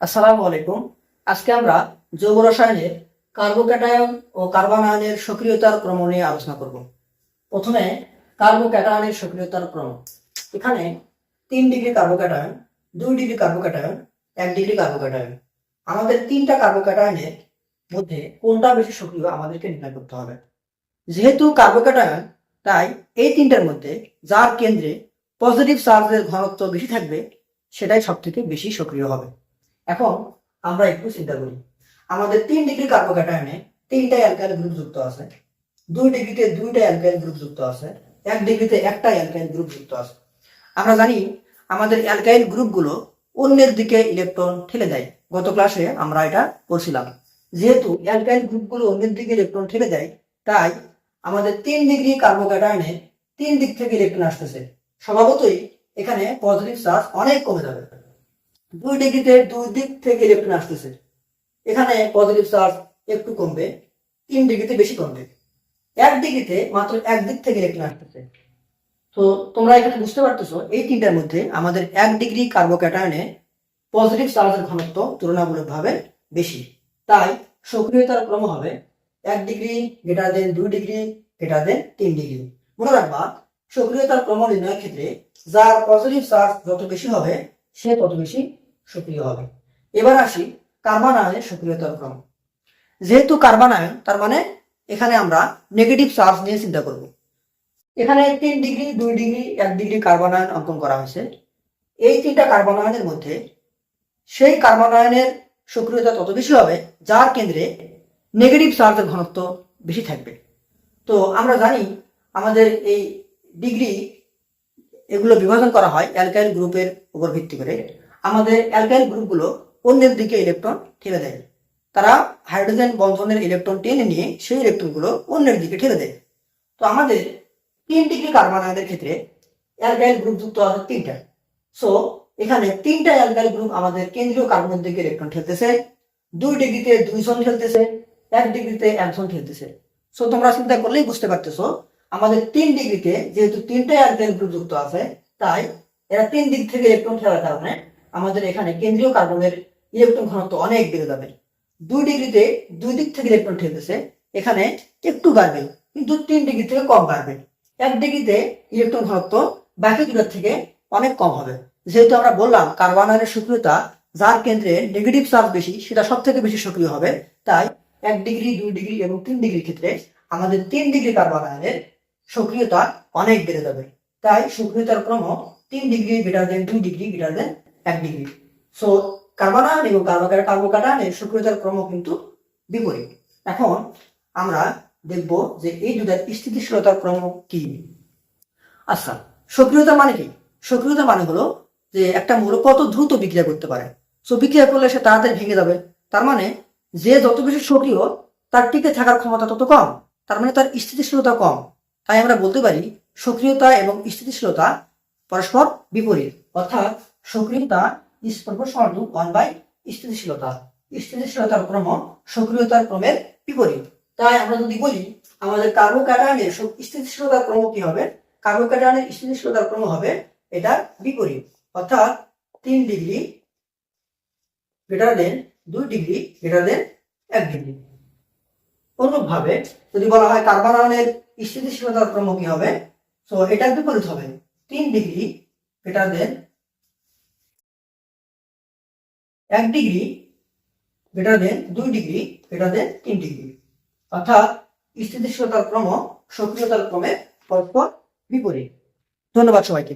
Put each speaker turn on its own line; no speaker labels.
আসসালামু আলাইকুম। আজকে আমরা জৈব রসায়নের কার্বোক্যাটায়ন ও কার্বানায়নের সক্রিয়তার ক্রম নিয়ে আলোচনা করব। প্রথমে কার্বোক্যাটায়নের সক্রিয়তার ক্রম। এখানে তিন ডিগ্রি কার্বোক্যাটায়ন, দুই ডিগ্রি কার্বোক্যাটায়ন, এক ডিগ্রি কার্বোক্যাটায়ন। আমাদের তিনটা কার্বোক্যাটায়নের মধ্যে কোনটা বেশি সক্রিয় আমাদেরকে নির্ণয় করতে হবে। যেহেতু কার্বোক্যাটায়ন, তাই এই তিনটার মধ্যে যার কেন্দ্রে পজিটিভ চার্জের ঘনত্ব বেশি থাকবে, সেটাই সব থেকে বেশি সক্রিয় হবে। এখন আমরা একটু চিন্তা করি। আমাদের তিন ডিগ্রি কার্বোক্যাটায়নে তিনটা অ্যালকাইল গ্রুপ যুক্ত আছে। দুই ডিগ্রিতে দুইটা অ্যালকাইল গ্রুপ যুক্ত আছে। এক ডিগ্রিতে একটা অ্যালকাইল গ্রুপ যুক্ত আছে। আমরা জানি আমাদের অ্যালকাইল গ্রুপগুলো অন্যের দিকে ইলেকট্রন ঠেলে দেয়। গত ক্লাসে আমরা এটা পড়ছিলাম। যেহেতু অ্যালকাইল গ্রুপগুলো অন্যের দিকে ইলেকট্রন ঠেলে দেয়, তাই আমাদের তিন ডিগ্রি কার্বোক্যাটায়নে তিন দিক থেকে ইলেকট্রন আসতেছে। স্বভাবতই এখানে পজিটিভ চার্জ অনেক কমে যাবে। দুই ডিগ্রিতে দুই দিক থেকে ইলেকট্রন আসতেছে। এখানে পজিটিভ চার্জ একটু কমবে, তিন ডিগ্রিতে বেশি কমবে। এক ডিগ্রিতে মাত্র এক দিক থেকে ইলেকট্রন আসতেছে। তো তোমরা এখানে বুঝতে পারতেছো, এই তিনটার মধ্যে আমাদের এক ডিগ্রি কার্বোক্যাটায়নে পজিটিভ চার্জের ঘনত্ব তুলনামূলকভাবে বেশি। তাই সক্রিয়তার ক্রম হবে এক ডিগ্রি গ্রেটার দেন দুই ডিগ্রি গ্রেটার দেন তিন ডিগ্রি মনে রাখবা, সক্রিয়তার ক্রম নির্ণয়ের ক্ষেত্রে যার পজিটিভ চার্জ যত বেশি হবে, সে তত বেশি সক্রিয় হবে। এবার আসি কার্বন সক্রিয়তার ক্রম। যেহেতু কার্বন তার মানে এখানে আমরা নেগেটিভ চার্জ নিয়ে চিন্তা করব। এখানে তিন ডিগ্রি, দুই ডিগ্রি, এক ডিগ্রি কার্বন অঙ্কন করা হয়েছে। এই তিনটা কার্বন আয়নের মধ্যে সেই কার্বন আয়নের সক্রিয়তা তত বেশি হবে, যার কেন্দ্রে নেগেটিভ চার্জের ঘনত্ব বেশি থাকবে। তো আমরা জানি আমাদের এই ডিগ্রি এগুলো বিভাজন করা হয় অ্যালকাইল গ্রুপের উপর ভিত্তি করে। আমাদের অ্যালকাইল গ্রুপগুলো অন্যের দিকে ইলেকট্রন ঠেলে দেয়। তারা হাইড্রোজেন বন্ধনের ইলেকট্রন টেনে নিয়ে সেই ইলেকট্রনগুলো অন্যের দিকে ঠেলে দেয়। তো আমাদের তিন ডিগ্রি কার্বন আয়নের ক্ষেত্রে অ্যালকাইল গ্রুপ যুক্ত আছে তিনটা? সো এখানে তিনটা অ্যালকাইল গ্রুপ আমাদের কেন্দ্রীয় কার্বনের দিকে ইলেকট্রন ঠেলতেছে। দুই ডিগ্রিতে দুইজন ঠেলতেছে, এক ডিগ্রিতে একজন ঠেলতেছে। সো তোমরা চিন্তা করলেই বুঝতে পারতেছো, আমাদের তিন ডিগ্রিতে যেহেতু তিনটা অ্যালকাইল গ্রুপ যুক্ত আছে, তাই এরা তিন দিক থেকে ইলেকট্রন ঠেলার কারণে আমাদের এখানে কেন্দ্রীয় কার্বনের ইলেকট্রন ঘনত্ব অনেক বেড়ে যাবে। দুই ডিগ্রিতে দুই দিক থেকে ইলেকট্রন ঠেলতেছে, এখানে একটু বাড়বে, কিন্তু তিন ডিগ্রি থেকে কম বাড়বে। এক ডিগ্রিতে ইলেকট্রন ঘনত্ব বাকি দুটার থেকে অনেক কম হবে। যেহেতু আমরা বললাম কার্বনের সক্রিয়তা যার কেন্দ্রে নেগেটিভ চার্জ বেশি, সেটা সব থেকে বেশি সক্রিয় হবে, তাই এক ডিগ্রি, দুই ডিগ্রি এবং তিন ডিগ্রির ক্ষেত্রে আমাদের তিন ডিগ্রি কার্বন আয়নের সক্রিয়তা অনেক বেড়ে যাবে। তাই সক্রিয়তার ক্রম তিন ডিগ্রি গ্রেটার দেন দুই ডিগ্রি গ্রেটার দেন এক ডিগ্রি। সো কার্বন আয়ন এবং কার্বোকার কার্বোকাটায়নের সক্রিয়তার ক্রম কিন্তু বিপরীত। এখন আমরা দেখব যে এই দুটার স্থিতিশীলতার ক্রম কি। আচ্ছা সক্রিয়তা মানে কি? সক্রিয়তা মানে হলো যে একটা মূল কত দ্রুত বিক্রিয়া করতে পারে। সো বিক্রিয়া করলে সে তাড়াতাড়ি ভেঙে যাবে। তার মানে যে যত বেশি সক্রিয়, তার টিকে থাকার ক্ষমতা তত কম। তার মানে তার স্থিতিশীলতা কম। তাই আমরা বলতে পারি সক্রিয়তা এবং স্থিতিশীলতা পরস্পর বিপরীত। অর্থাৎ সক্রিয়তা ইজ প্রপোর্শনাল ওয়ান বাই স্থিতিশীলতা। স্থিতিশীলতার ক্রম সক্রিয়তার ক্রমের বিপরীত। তাই আমরা যদি বলি, আমাদের কার্বোক্যাটায়নের সক- স্থিতিশীলতার ক্রম কি হবে? কার্বোক্যাটায়নের স্থিতিশীলতার ক্রম হবে এটার বিপরীত। অর্থাৎ তিন ডিগ্রি গ্রেটার দেন দুই ডিগ্রি গ্রেটার দেন এক ডিগ্রি। অনুরূপভাবে যদি বলা হয় কার্বন স্থিতিশীলতার ক্রম কি হবে? তো এটার বিপরীত হবে। তিন ডিগ্রি গ্রেটার দেন এক ডিগ্রি গ্রেটার দেন দুই ডিগ্রি গ্রেটার দেন তিন ডিগ্রি। অর্থাৎ স্থিতিশীলতার ক্রম সক্রিয়তার ক্রমে পরস্পর বিপরীত। ধন্যবাদ সবাইকে।